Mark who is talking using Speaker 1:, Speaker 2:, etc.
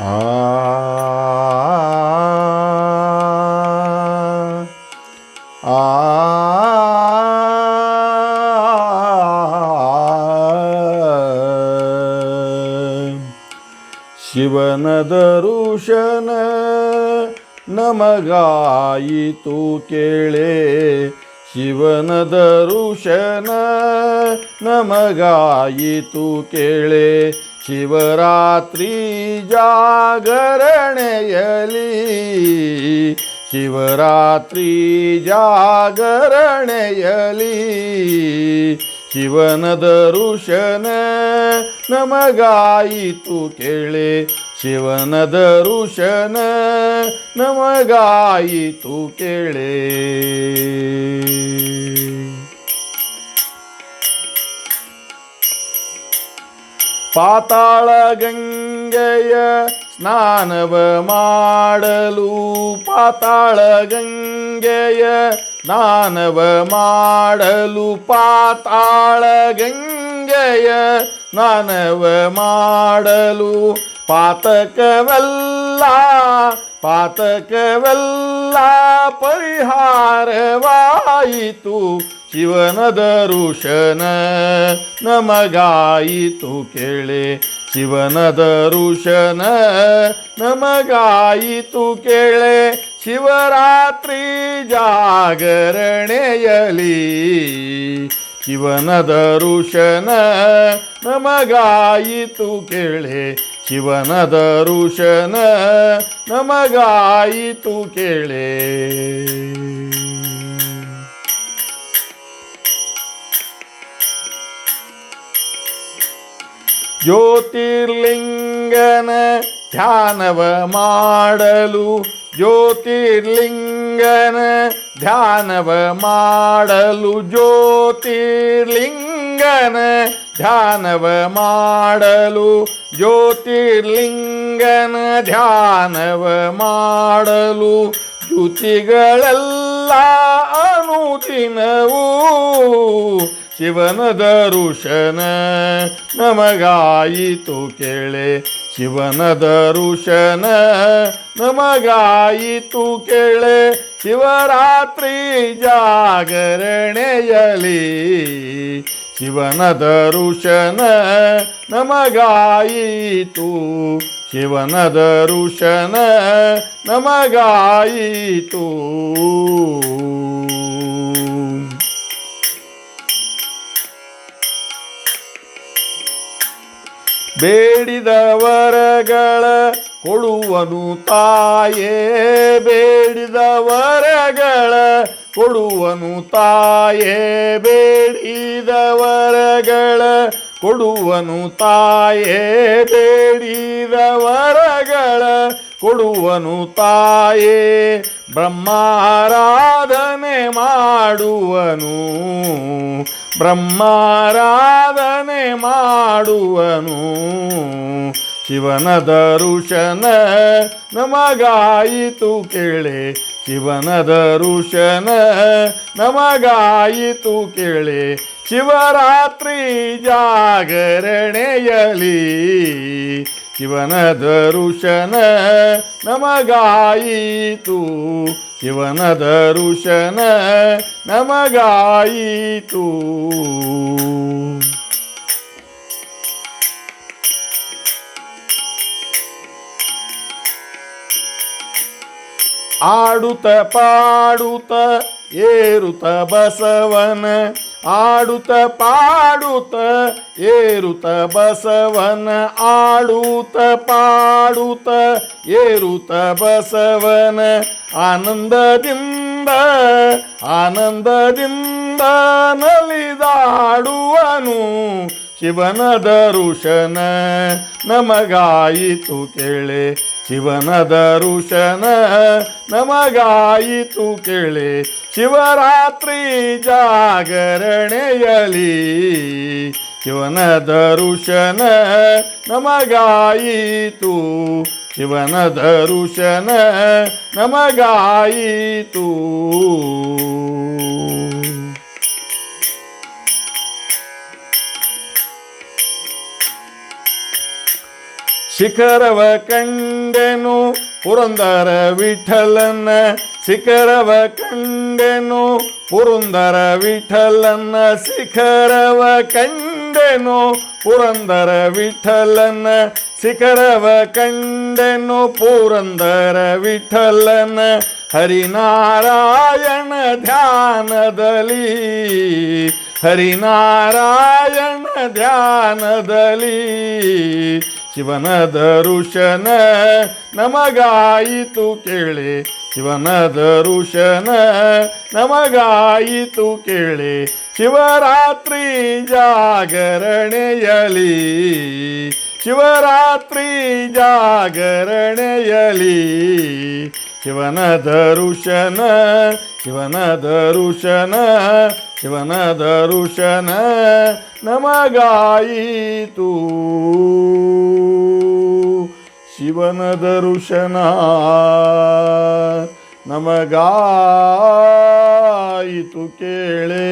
Speaker 1: ಶಿವನ ದರುಶನ ನಮಗಾಯಿತು ಕೇಳೆ. ಶಿವನ ದರುಶನ ನಮಗಾಯಿತು ಕೇಳೆ. ಶಿವರಾತ್ರಿ ಜಾಗರಣೆಯಲಿ ಶಿವರಾತ್ರಿ ಜಾಗರಣೆಯಲಿ ಶಿವನ ದರುಶನ ನಮಗಾಯಿತು ಕೇಳೆ. ಶಿವನ ದರುಶನ ನಮಗಾಯಿತು ಕೇಳೆ. ಪಾತಾಳ ಗಂಗೆಯ ಸ್ನಾನವ ಮಾಡಲು. ಪಾತಾಳ ಗಂಗೆಯ ಸ್ನಾನವ ಮಾಡಲು. ಪಾತಾಳ ಗಂಗೆಯ ಸ್ನಾನವ ಮಾಡಲು. ಪಾತಕವೆಲ್ಲ ಪಾತಕವೆಲ್ಲ. ಪರಿಹಾರವಾಯಿತು ಶಿವನ ದರುಶನ ನಮಗಾಯಿತು ಕೇಳೆ ಶಿವನ ದರುಶನ ನಮಗಾಯಿತು ಕೇಳೆ ಶಿವರಾತ್ರಿ ಜಾಗರಣೆಯಲಿ ಶಿವನ ದರುಶನ ನಮಗಾಯಿತು ಕೇಳೆ. ಶಿವನ ದರುಶನ ನಮಗಾಯಿತು ಕೇಳೆ. ಜ್ಯೋತಿರ್ಲಿಂಗನ ಧ್ಯಾನವ ಮಾಡಲು ಜ್ಯೋತಿರ್ಲಿಂಗನ ಧ್ಯಾನವ ಮಾಡಲು ಜ್ಯೋತಿರ್ಲಿಂಗನ, ಧ್ಯಾನವ ಮಾಡಲು ಜ್ಯೋತಿರ್ಲಿಂಗನ, ಧ್ಯಾನವ ಮಾಡಲು ಜ್ಯುತಿಗಳೆಲ್ಲ ಅನುದಿನವೂ. ಶಿವನ ದರುಶನ ನಮಗಾಯಿತು ಕೇಳೆ, ಶಿವನ ದರುಶನ ನಮಗಾಯಿತು ಕೇಳೆ. ಶಿವರಾತ್ರಿ ಜಾಗರಣೆಯಲಿ ಶಿವನ ದರುಶನ ನಮಗಾಯಿತು. ಶಿವನ ದರುಶನ ನಮಗಾಯಿತು. ಬೇಡಿದ ವರಗಳ ಕೊಡುವನು ತಾಯೇ ಬೇಡಿದವರಗಳ, ಕೊಡುವನು ತಾಯೇ ಬೇಡಿದವರಗಳ, ಕೊಡುವನು ತಾಯೇ ಬೇಡಿದವರಗಳ, ಕೊಡುವನು ತಾಯೇ ಬ್ರಹ್ಮಾರಾಧನೆ ಮಾಡುವನು. ಬ್ರಹ್ಮಾರಾಧನೆ ಮಾಡುವನು. ಶಿವನ ದರುಶನ ನಮಗಾಯಿತು ಕೇಳೆ. ಶಿವನ ದರುಶನ ನಮಗಾಯಿತು ಕೇಳೆ. ಶಿವರಾತ್ರಿ ಜಾಗರಣೆಯಲಿ ಶಿವನ ದರುಶನ ನಮಗಾಯಿತು. ಶಿವನ ದರುಶನ ನಮಗಾಯಿತು. ಆಡುತ್ತ ಪಾಡುತ್ತ ಏರುತ ಬಸವನ. ಆಡುತ್ತ ಪಾಡುತ್ತ ಏರುತ ಬಸವನ. ಆಡುತ್ತ ಪಾಡುತ್ತ ಏರುತ ಬಸವನ. ಆನಂದದಿಂದ ಆನಂದದಿಂದ ನಲಿದಾಡುವನು. ಶಿವನ ದರುಶನ ನಮಗಾಯಿತು ಕೇಳೆ. ಶಿವನ ದರುಶನ ನಮಗಾಯಿತು ಕೇಳೆ. ಶಿವರಾತ್ರಿ ಜಾಗರಣೆಯಲಿ ಶಿವನ ದರುಶನ ನಮಗಾಯಿತು. ಶಿವನ ದರುಶನ ನಮಗಾಯಿತು. ಶಿಖರವ ಕಂಡೆನು ಪುರಂದರ ವಿಠಲನ, ಶಿಖರವ ಕಂಡೆನು ಪುರಂದರ ವಿಠಲನ, ಶಿಖರವ ಕಂಡೆನು ಪುರಂದರ ವಿಠಲನ, ಶಿಖರವ ಕಂಡೆನು ಪುರಂದರ ವಿಠಲನ. ಹರಿನಾರಾಯಣ ಧ್ಯಾನದಲ್ಲಿ ಹರಿನಾರಾಯಣ ಧ್ಯಾನದಲ್ಲಿ ಶಿವನ ದರುಶನ ನಮಗಾಯಿತು ಕೇಳಿ. ಶಿವನ ದರುಶನ ನಮಗಾಯಿತು ಕೇಳಿ. ಶಿವರಾತ್ರಿ ಜಾಗರಣೆಯಲಿ ಶಿವರಾತ್ರಿ ಜಾಗರಣೆಯಲಿ ಶಿವನ ದರುಶನ ಶಿವನ ದರುಶನ ಶಿವನ ದರುಶನ ನಮಗಾಯಿತು. ಶಿವನ ದರುಶನ ನಮಗಾಯಿತು ಕೇಳೇ.